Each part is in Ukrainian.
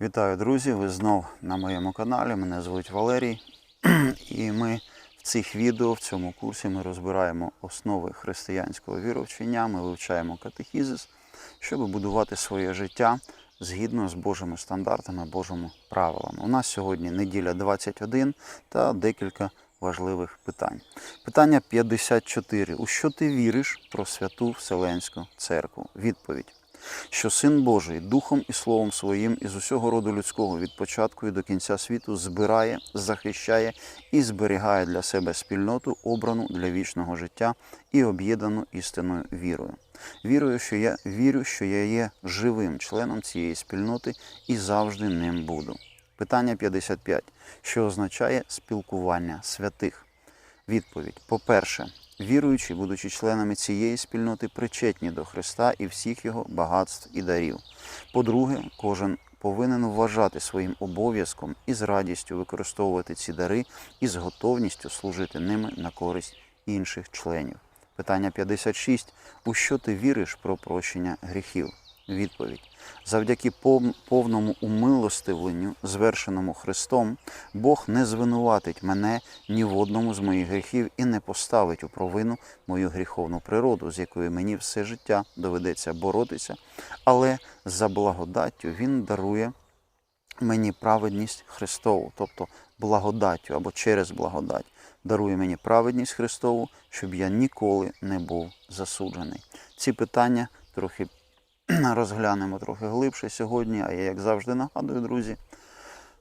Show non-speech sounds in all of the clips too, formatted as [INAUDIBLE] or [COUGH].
Вітаю, друзі! Ви знов на моєму каналі. Мене звуть Валерій. [CLEARS THROAT] І ми в цих відео, в цьому курсі, ми розбираємо основи християнського віровчення, ми вивчаємо катехізис, щоб будувати своє життя згідно з Божими стандартами, Божими правилами. У нас сьогодні неділя 21 та декілька важливих питань. Питання 54. У що ти віриш про святу Вселенську церкву? Відповідь що Син Божий Духом і Словом Своїм із усього роду людського від початку і до кінця світу збирає, захищає і зберігає для себе спільноту, обрану для вічного життя і об'єднану істинною вірою. Вірую, що я вірю, що я є живим членом цієї спільноти і завжди ним буду. Питання 55. Що означає спілкування святих? Відповідь: по-перше, віруючі, будучи членами цієї спільноти, причетні до Христа і всіх його багатств і дарів. По-друге, кожен повинен вважати своїм обов'язком і з радістю використовувати ці дари і з готовністю служити ними на користь інших членів. Питання 56. У що ти віриш про прощення гріхів? Відповідь. Завдяки повному умилостивленню, звершеному Христом, Бог не звинуватить мене ні в одному з моїх гріхів і не поставить у провину мою гріховну природу, з якою мені все життя доведеться боротися, але за благодаттю Він дарує мені праведність Христову, тобто благодаттю або через благодать. Дарує мені праведність Христову, щоб я ніколи не був засуджений. Ці питання трохи [CLEARS THROAT] розглянемо трохи глибше сьогодні, а я, як завжди, нагадую, друзі,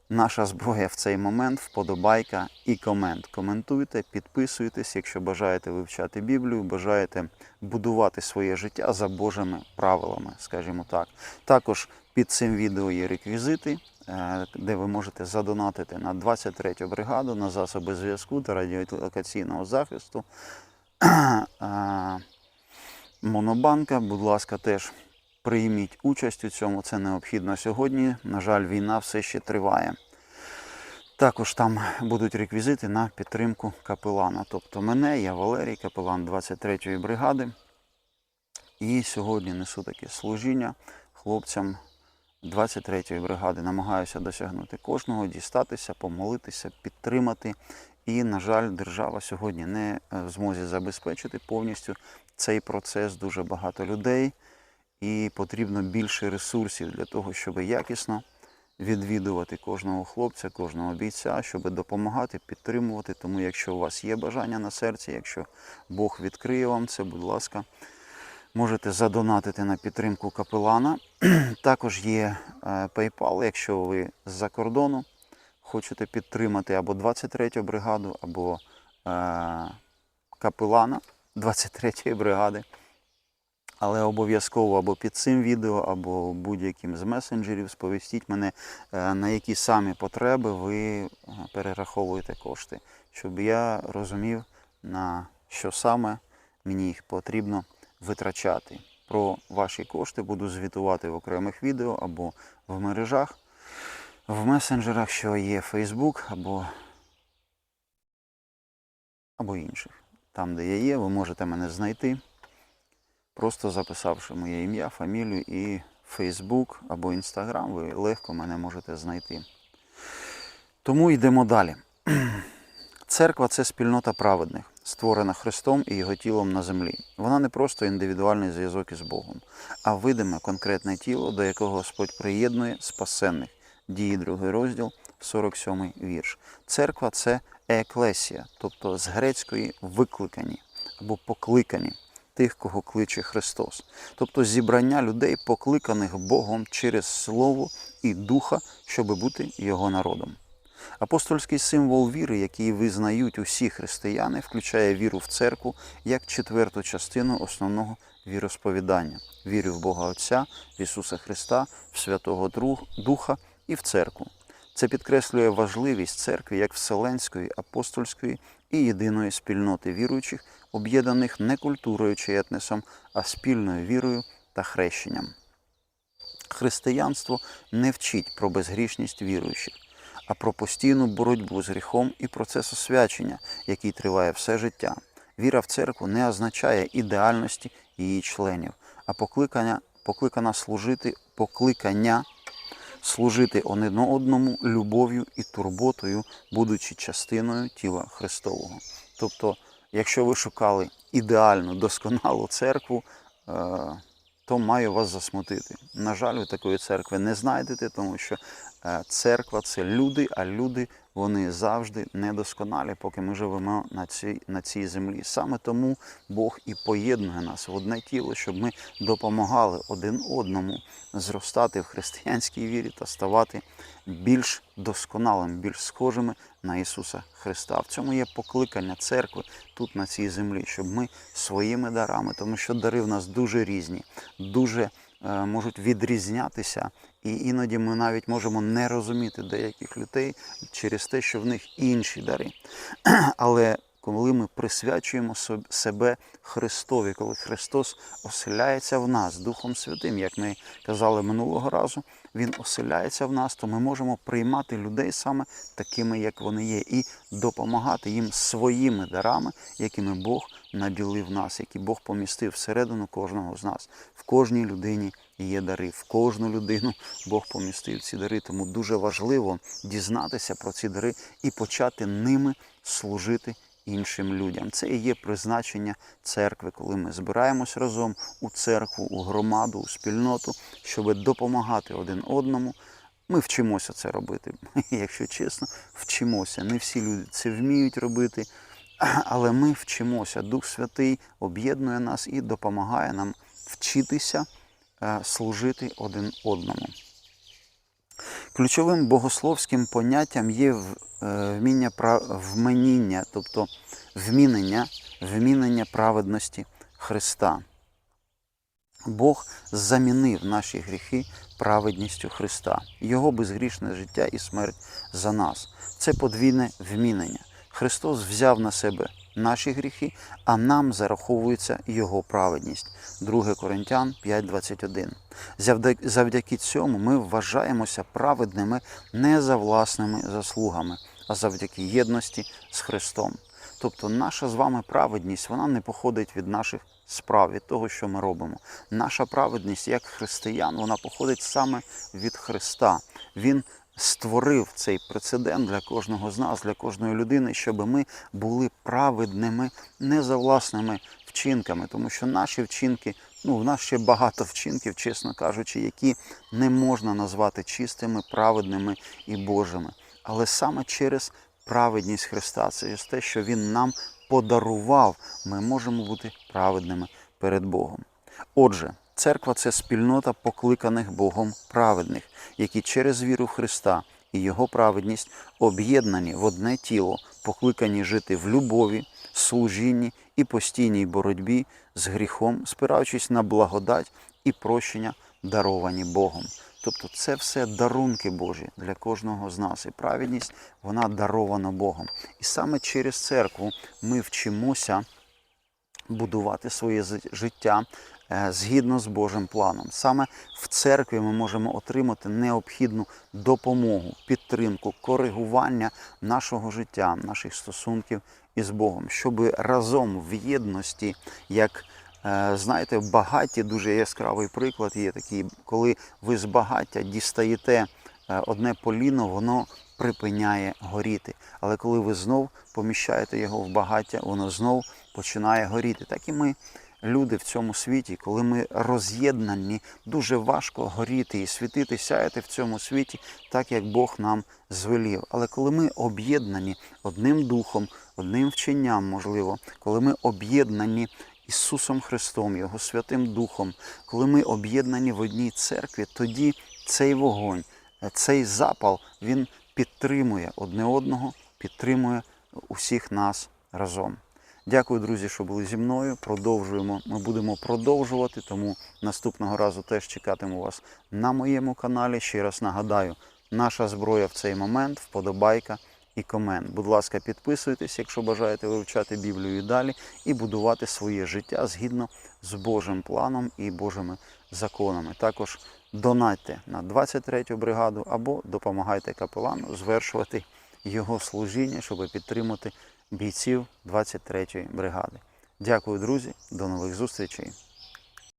наша зброя в цей момент вподобайка і комент. Коментуйте, підписуйтесь, якщо бажаєте вивчати Біблію, бажаєте будувати своє життя за Божими правилами, скажімо так. Також під цим відео є реквізити, е, де ви можете задонатити на 23-ю бригаду на засоби зв'язку та радіолокаційного захисту. [CLEARS THROAT] Е, Монобанка, будь ласка, теж прийміть участь у цьому. Це необхідно сьогодні. На жаль, війна все ще триває. Також там будуть реквізити на підтримку капелана. Тобто мене, я Валерій, капелан 23-ї бригади. І сьогодні несу таке служіння хлопцям 23-ї бригади. Намагаюся досягнути кожного, дістатися, помолитися, підтримати. І, на жаль, держава сьогодні не е, в змозі забезпечити повністю цей процес. Дуже багато людей, і потрібно більше ресурсів для того, щоб якісно відвідувати кожного хлопця, кожного бійця, щоб допомагати, підтримувати. Тому, якщо у вас є бажання на серці, якщо Бог відкриє вам це, будь ласка, можете задонатити на підтримку капелана. [CLEARS THROAT] Також є е, PayPal, якщо ви з-за кордону хочете підтримати або 23-ю бригаду, або е, капелана 23-ї бригади. Але обов'язково або під цим відео, або будь-яким з месенджерів сповістіть мене, е, на які самі потреби ви е, перераховуєте кошти, щоб я розумів, на що саме мені їх потрібно витрачати. Про ваші кошти буду звітувати в окремих відео або в мережах, в месенджерах, що є Facebook або, або інших. Там, де я є, ви можете мене знайти просто записавши моє ім'я, фамілію і Фейсбук або Інстаграм, ви легко мене можете знайти. Тому йдемо далі. [CLEARS THROAT] Церква це спільнота праведних, створена Христом і його тілом на землі. Вона не просто індивідуальний зв'язок із Богом, а видиме конкретне тіло, до якого Господь приєднує спасенних. Дії другий розділ, 47 вірш. Церква це еклесія, тобто з грецької викликані або покликані тих, кого кличе Христос. Тобто зібрання людей, покликаних Богом через Слово і Духа, щоб бути Його народом. Апостольський символ віри, який визнають усі християни, включає віру в церкву як четверту частину основного віросповідання. Вірю в Бога Отця, в Ісуса Христа, в Святого Духа і в церкву. Це підкреслює важливість церкви як вселенської, апостольської і єдиної спільноти віруючих, об'єднаних не культурою чи етносом, а спільною вірою та хрещенням. Християнство не вчить про безгрішність віруючих, а про постійну боротьбу з гріхом і процес освячення, який триває все життя. Віра в церкву не означає ідеальності її членів, а покликання, покликана служити, покликання служити один одному любов'ю і турботою, будучи частиною тіла Христового. Тобто, якщо ви шукали ідеальну, досконалу церкву, е, то маю вас засмутити. На жаль, ви такої церкви не знайдете, тому що е, церква це люди, а люди вони завжди недосконалі, поки ми живемо на цій, на цій землі. Саме тому Бог і поєднує нас в одне тіло, щоб ми допомагали один одному зростати в християнській вірі та ставати більш досконалими, більш схожими на Ісуса Христа. В цьому є покликання церкви тут, на цій землі, щоб ми своїми дарами, тому що дари в нас дуже різні, дуже е, можуть відрізнятися, і іноді ми навіть можемо не розуміти деяких людей через те, що в них інші дари. [CLEARS THROAT] Але коли ми присвячуємо себе Христові, коли Христос оселяється в нас Духом Святим, як ми казали минулого разу, Він оселяється в нас, то ми можемо приймати людей саме такими, як вони є, і допомагати їм своїми дарами, якими Бог наділив нас, які Бог помістив всередину кожного з нас. В кожній людині є дари, в кожну людину Бог помістив ці дари. Тому дуже важливо дізнатися про ці дари і почати ними служити іншим людям. Це і є призначення церкви, коли ми збираємось разом у церкву, у громаду, у спільноту, щоб допомагати один одному. Ми вчимося це робити. [LAUGHS] Якщо чесно, вчимося. Не всі люди це вміють робити, [CLEARS THROAT] але ми вчимося. Дух Святий об'єднує нас і допомагає нам вчитися е, служити один одному. Ключовим богословським поняттям є е, вміння вменіння, тобто вмінення, вмінення праведності Христа. Бог замінив наші гріхи праведністю Христа, Його безгрішне життя і смерть за нас. Це подвійне вмінення. Христос взяв на себе наші гріхи, а нам зараховується Його праведність. 2 Коринтян 5.21. Завдяки, цьому ми вважаємося праведними не за власними заслугами, а завдяки єдності з Христом. Тобто наша з вами праведність вона не походить від наших справ, від того, що ми робимо. Наша праведність як християн, вона походить саме від Христа. Він створив цей прецедент для кожного з нас, для кожної людини, щоб ми були праведними не за власними вчинками, тому що наші вчинки, ну в нас ще багато вчинків, чесно кажучи, які не можна назвати чистими, праведними і Божими. Але саме через праведність Христа, є те, що Він нам подарував, ми можемо бути праведними перед Богом. Отже, церква це спільнота покликаних Богом праведних, які через віру Христа і Його праведність об'єднані в одне тіло, покликані жити в любові, служінні і постійній боротьбі з гріхом, спираючись на благодать і прощення, даровані Богом. Тобто це все дарунки Божі для кожного з нас. І праведність вона дарована Богом. І саме через церкву ми вчимося будувати своє життя згідно з Божим планом. Саме в церкві ми можемо отримати необхідну допомогу, підтримку, коригування нашого життя, наших стосунків із Богом, щоб разом в єдності, як е, знаєте, багаті дуже яскравий приклад є такий, коли ви з багаття дістаєте е, одне поліно, воно припиняє горіти. Але коли ви знов поміщаєте його в багаття, воно знов починає горіти. Так і ми, люди в цьому світі, коли ми роз'єднані, дуже важко горіти і світити, сяяти в цьому світі, так як Бог нам звелів. Але коли ми об'єднані одним духом, одним вченням, можливо, коли ми об'єднані Ісусом Христом, Його Святим Духом, коли ми об'єднані в одній церкві, тоді цей вогонь, цей запал, він підтримує одне одного, підтримує усіх нас разом. Дякую, друзі, що були зі мною. Продовжуємо. Ми будемо продовжувати, тому наступного разу теж чекатиму вас на моєму каналі. Ще раз нагадаю, наша зброя в цей момент вподобайка і комент. Будь ласка, підписуйтесь, якщо бажаєте вивчати Біблію і далі, і будувати своє життя згідно з Божим планом і Божими законами. Також донатьте на 23-ю бригаду або допомагайте капелану звершувати його служіння, щоб підтримати бійців 23-ї бригади. Дякую, друзі, до нових зустрічей.